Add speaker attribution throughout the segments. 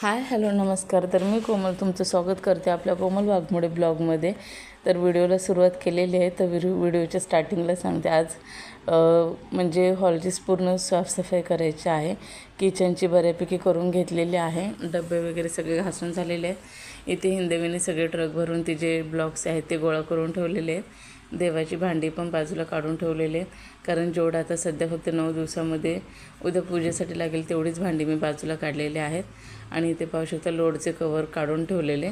Speaker 1: Hi hello नमस्कार. तर मी कोमल तुमचं स्वागत करते आपल्या कोमल वाघमोडे ब्लॉगमध्ये. तर व्हिडिओला सुरुवात केलेली आहे तर व्हिडिओ व्हिडिओच्या स्टार्टिंगला सांगते. आज म्हणजे हॉलचीच पूर्ण साफसफाई करायची आहे. किचनची बऱ्यापैकी करून घेतलेली आहे. डबे वगैरे सगळे घासून झालेले आहेत. इथे हिंदवीने सगळे ट्रक भरून ते जे ब्लॉक्स आहेत ते गोळा करून ठेवलेले आहेत. देवाची भांडी पण बाजूला काढून ठेवलेले आहेत. कारण जेवढं आता सध्या फक्त नऊ दिवसामध्ये उद्या पूजेसाठी लागेल तेवढीच भांडी मी बाजूला काढलेली आहेत. आणि इथे पाहू शकता लोडचे कवर काढून ठेवलेले.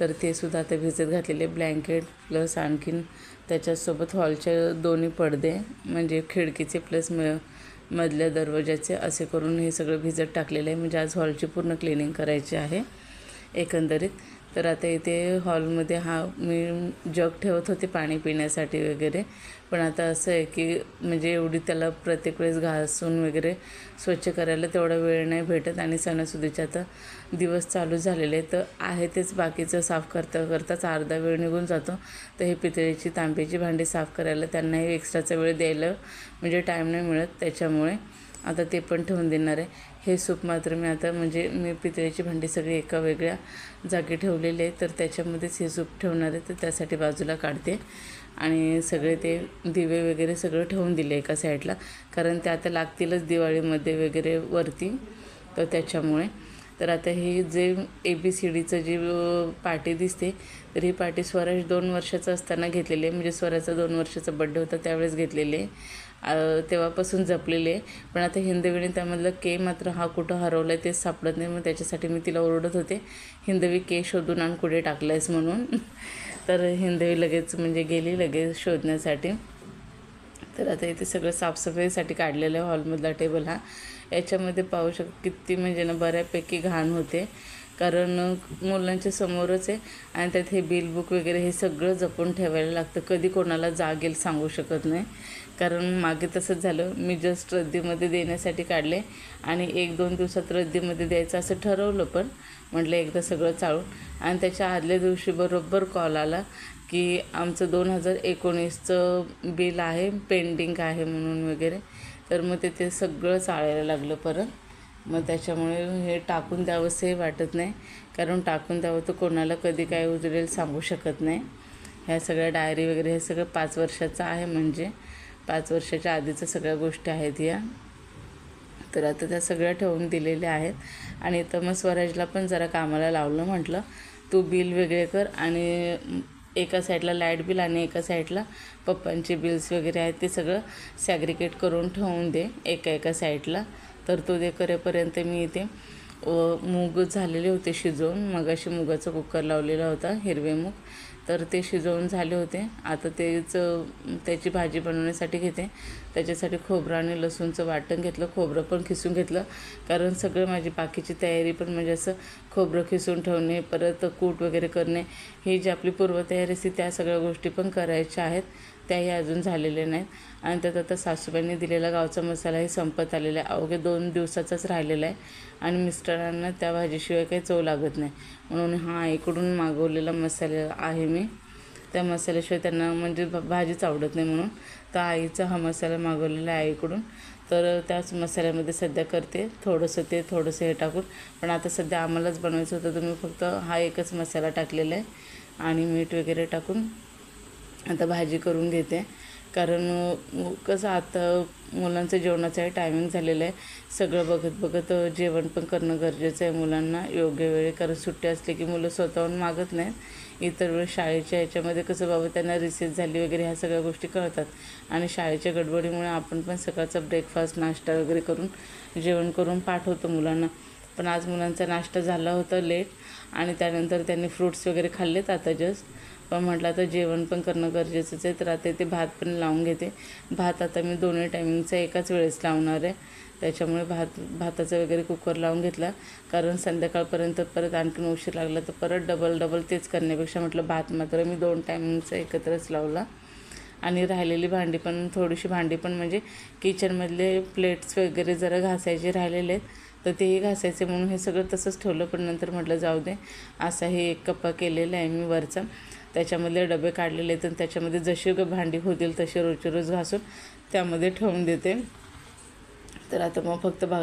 Speaker 1: तर ते सुद्धा आता भिजत घातलेले ब्लँकेट प्लस आणखीन त्याच्यासोबत हॉलचे दोन्ही पडदे म्हणजे खिडकीचे प्लस म मधल्या दरवाजाचे असे करून हे सगळं भिजत टाकलेलं आहे. म्हणजे आज हॉलची पूर्ण क्लिनिंग करायची आहे. एकंदरीत तर आता इथे हॉलमध्ये हा मी जग ठेवत होते पाणी पिण्यासाठी वगैरे. पण आता असं आहे की म्हणजे एवढी त्याला प्रत्येक वेळेस घासून वगैरे स्वच्छ करायला तेवढा वेळ नाही भेटत आणि सणासुदीचे आता दिवस चालू झालेले तर आहे तेच बाकीचं साफ करता करताच अर्धा वेळ निघून जातो. तर हे पितळीची तांब्याची भांडी साफ करायला त्यांनाही एक्स्ट्राचा वेळ द्यायला म्हणजे टाईम नाही मिळत त्याच्यामुळे. आता ते पण ठेवून देणार आहे. हे सूप मात्र मी आता म्हणजे मी पितळेची भांडी सगळी एका वेगळ्या जागी ठेवलेली आहे. तर त्याच्यामध्येच हे सूप ठेवणार आहे. तर त्यासाठी बाजूला काढते. आणि सगळे ते दिवे वगैरे सगळं ठेवून दिले एका साईडला. कारण ते आता लागतीलच दिवाळीमध्ये वगैरे वरती. तर त्याच्यामुळे. तर आता ही जे A B C डीचं G party पाटी दिसते तर ही पाटी स्वराज दोन वर्षाचं असताना घेतलेली आहे. म्हणजे स्वराचा दोन वर्षाचा बड्डे होता त्यावेळेस घेतलेली आहे. तेव्हापासून जपलेले आहे. पण आता हिंदवीने त्यामधलं के मात्र हा कुठं हरवला आहे तेच सापडत नाही. मग त्याच्यासाठी मी तिला ओरडत होते. हिंदवी के शोधून आण कुठे टाकलं आहेस म्हणून. तर हिंदवी लगेच म्हणजे गेली लगेच शोधण्यासाठी. तर आता इथे सगळं साफसफाईसाठी काढलेलं आहे हॉलमधला टेबल हा. याच्यामध्ये पाहू शक किती म्हणजे ना बऱ्यापैकी घाण होते. कारण मुलांच्या समोरच आहे. आणि त्यात हे बिल बुक वगैरे हे सगळं जपून ठेवायला लागतं. कधी कोणाला जागेल सांगू शकत नाही. कारण मागे तसंच झालं. मी जस्ट रद्दीमध्ये देण्यासाठी काढले आणि एक दोन दिवसात रद्दीमध्ये द्यायचं असं ठरवलं पण. म्हटलं एकदा सगळं चाळून. आणि त्याच्या आदल्या दिवशी बरोबर कॉल आला की आमचं दोन हजार एकोणीसचं बिल आहे पेंडिंग आहे म्हणून वगैरे. तर मग ते ते सगळं चाळायला लागलं परत. मग त्याच्यामुळे हे टाकून द्यावंसंही वाटत नाही. कारण टाकून द्यावं तर कोणाला कधी काय उजळेल सांगू शकत नाही. ह्या सगळ्या डायरी वगैरे हे सगळं पाच वर्षाचं आहे म्हणजे. पाच वर्षाच्या आधीचं सगळ्या गोष्टी आहेत या. तर आता त्या सगळ्या ठेवून दिलेल्या आहेत. आणि तर मग स्वराजला पण जरा कामाला लावलं म्हटलं. तू बिल वेगळे कर आणि एका साईडला लाइट बिल आणि एका साईडला पप्पांचे बिल्स वगैरे आहेत ते सगळं सॅग्रिकेट करून ठेवून दे एका एका साईडला. तर तो दे करेपर्यंत मी इथे व मूग झालेले होते शिजवून. मगाशी मुगाचा कुकर लावलेला होता हिरवे मूग. तर ते शिजवून झाले होते. आता तेच त्याची भाजी बनवण्यासाठी घेते. त्याच्यासाठी खोबरं आणि लसूणचं वाटण घेतलं. खोबरं पण खिसून घेतलं. कारण सगळं माझी बाकीची तयारी पण म्हणजे असं खोबरं खिसून ठेवणे परत कूट वगैरे करणे ही जी आपली पूर्वतयारी असते त्या सगळ्या गोष्टी पण करायच्या आहेत. त्याही अजून झालेल्या नाहीत. आणि त्यात आता सासूबाईंनी दिलेला गावचा मसालाही संपत आलेला आहे. अवघ्या दोन दिवसाचाच राहिलेला आहे. आणि मिस्टरांना त्या भाजीशिवाय काही चव लागत नाही. म्हणून हा आईकडून मागवलेला मसाला आहे मी. त्या मसाल्याशिवाय त्यांना म्हणजे भाजीच आवडत नाही म्हणून. तर आईचा हा मसाला मागवलेला आहे आईकडून. तर त्याच मसाल्यामध्ये सध्या करते. थोडंसं ते थोडंसं हे टाकून. पण आता सध्या आम्हालाच बनवायचं होतं. तर मी फक्त हा एकच मसाला टाकलेला आहे. आणि मीठ वगैरे टाकून आता भाजी करून घेते. कारण कसं आता मुलांचं जेवणाचाही टायमिंग झालेलं आहे. सगळं बघत बघत जेवण पण करणं गरजेचं आहे मुलांना. योग्य वेळी कारण सुट्टी असली की मुलं स्वतःहून मागत नाहीत. इतर वेळेस शाळेच्या ह्याच्यामध्ये कसं बाबा त्यांना रिसेस झाली वगैरे ह्या सगळ्या गोष्टी कळतात. आणि शाळेच्या गडबडीमुळे आपण पण सकाळचा ब्रेकफास्ट नाश्ता वगैरे करून जेवण करून पाठवतो मुलांना. पण आज मुलांचा नाश्ता झाला होता लेट आणि त्यानंतर त्यांनी फ्रूट्स वगैरे खाल्लेत आता जस्ट पण म्हटलं आता जेवण पण करणं गरजेचंच आहे. तर आता ते भात पण लावून घेते. भात आता मी दोन्ही टायमिंगचा एकाच वेळेस लावणार आहे. त्याच्यामुळे भात भाताचा वगैरे कुकर लावून घेतला. कारण संध्याकाळपर्यंत परत आणखीन उशीर लागला तर परत डबल डबल तेच करण्यापेक्षा म्हटलं भात मात्र मी दोन टायमिंगचा एकत्रच लावला. आणि राहिलेली भांडी पण थोडीशी भांडी पण म्हणजे किचनमधले प्लेट्स वगैरे जरा घासायचे राहिलेले आहेत. तर तेही घासायचे म्हणून हे सगळं तसंच ठेवलं पण नंतर म्हटलं जाऊ दे असा हे एक कप्पा केलेला आहे मी वरचा. त्याच्यामधले डबे काढलेले आहेत आणि त्याच्यामध्ये जशी भांडी होतील तशी रोजची रोज घासून त्यामध्ये ठेवून देते. तर आता मग फक्त भा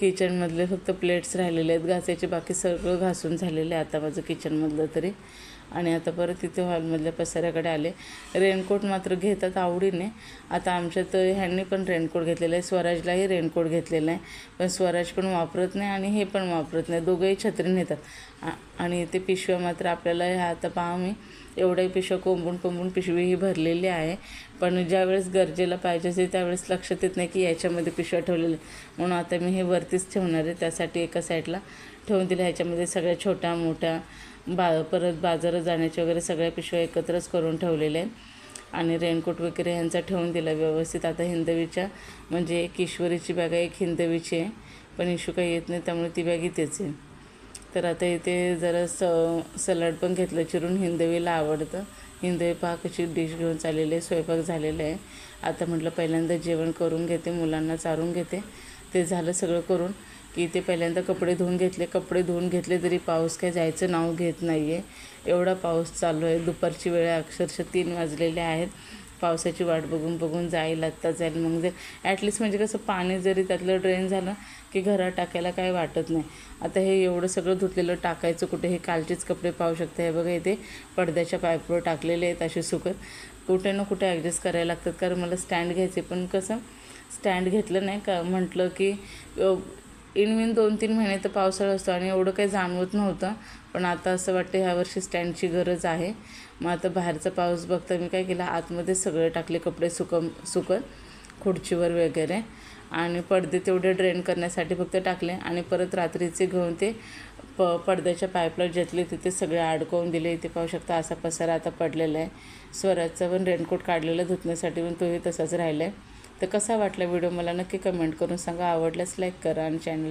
Speaker 1: किचनमधले फक्त प्लेट्स राहिलेले आहेत. घासायचे बाकी सगळं घासून झालेलं आहे. आता माझं किचनमधलं तरी. आणि आता परत तिथे हॉलमधल्या पसाऱ्याकडे आले. रेनकोट मात्र घेतात आवडीने. आता आमच्यात ह्यांनी पण रेनकोट घेतलेला आहे. स्वराजलाही रेनकोट घेतलेला आहे. पण स्वराज पण वापरत नाही आणि हे पण वापरत नाही. दोघंही छत्री नेतात. आणि ते पिशव्या मात्र आपल्याला ह्या आता पहा मी. एवढ्या पिशव्या कोंबून कोंबून पिशवी ही भरलेली आहे. पण ज्यावेळेस गरजेला पाहिजे असेल त्यावेळेस लक्षात येत नाही की याच्यामध्ये पिशव्या ठेवलेल्या म्हणून आता मी हे वरतीच ठेवणार आहे. त्यासाठी एका साईडला ठेवून दिलं. ह्याच्यामध्ये सगळ्या छोट्या मोठ्या बा परत बाजारात जाण्याच्या वगैरे सगळ्या पिशव्या एकत्रच करून ठेवलेल्या आहेत. आणि रेनकोट वगैरे ह्यांचा ठेवून दिला व्यवस्थित. आता हिंदवीच्या म्हणजे एक ईश्वरीची बॅग आहे एक हिंदवीची आहे. पण इशू काही येत नाही त्यामुळे ती बॅग इथेच आहे. तर आता इथे जरा स सलाड पण घेतलं चिरून हिंदवीला आवडतं. हिंदवी पहा कशी डिश घेऊन चाललेली आहे स्वयंपाक झालेला आहे. आता म्हटलं पहिल्यांदा जेवण करून घेते मुलांना चारून घेते. ते झालं सगळं करून की ते पहिल्यांदा कपडे धुवून घेतले. कपडे धुवून घेतले तरी पाऊस काय जायचं नाव घेत नाही आहे एवढा पाऊस चालू आहे. दुपारची वेळ अक्षरशः तीन वाजलेले आहेत. पावसाची वाट बघून बघून जाईल आत्ता जाईल. मग जर ॲटलिस्ट म्हणजे कसं पाणी जरी त्यातलं ड्रेन झालं की घरात टाकायला काही वाटत नाही. आता हे एवढं सगळं धुतलेलं टाकायचं कुठे हे कालचेच कपडे पाहू शकता. हे बघा इथे पडद्याच्या पाईपवर टाकलेले आहेत असे सुकत. कुठे ना कुठे ॲडजस्ट करायला लागतात. कारण मला स्टँड घ्यायचे पण कसं स्टँड घेतलं नाही का म्हटलं की इनविन दोन तीन महिने तर पावसाळा असतो आणि एवढं काही जाणवत नव्हतं पण आता असं वाटतं ह्यावर्षी स्टँडची गरज आहे. मग आता बाहेरचा पाऊस बघता मी काय केलं आतमध्ये सगळे टाकले कपडे सुकम सुकत खुर्चीवर वगैरे. आणि पडदे तेवढे ड्रेन करण्यासाठी फक्त टाकले आणि परत रात्रीचे घेऊन ते प पडद्याच्या पाईपला जेतले तिथे सगळे अडकवून दिले. इथे पाहू शकता असा पसारा आता पडलेला आहे. स्वराजचा पण रेनकोट काढलेला धुतण्यासाठी पण तोही तसाच राहिला आहे तर कसा वाटला व्हिडिओ मला नक्की कमेंट करून सांगा. आवडल्यास लाईक करा आणि चॅनलला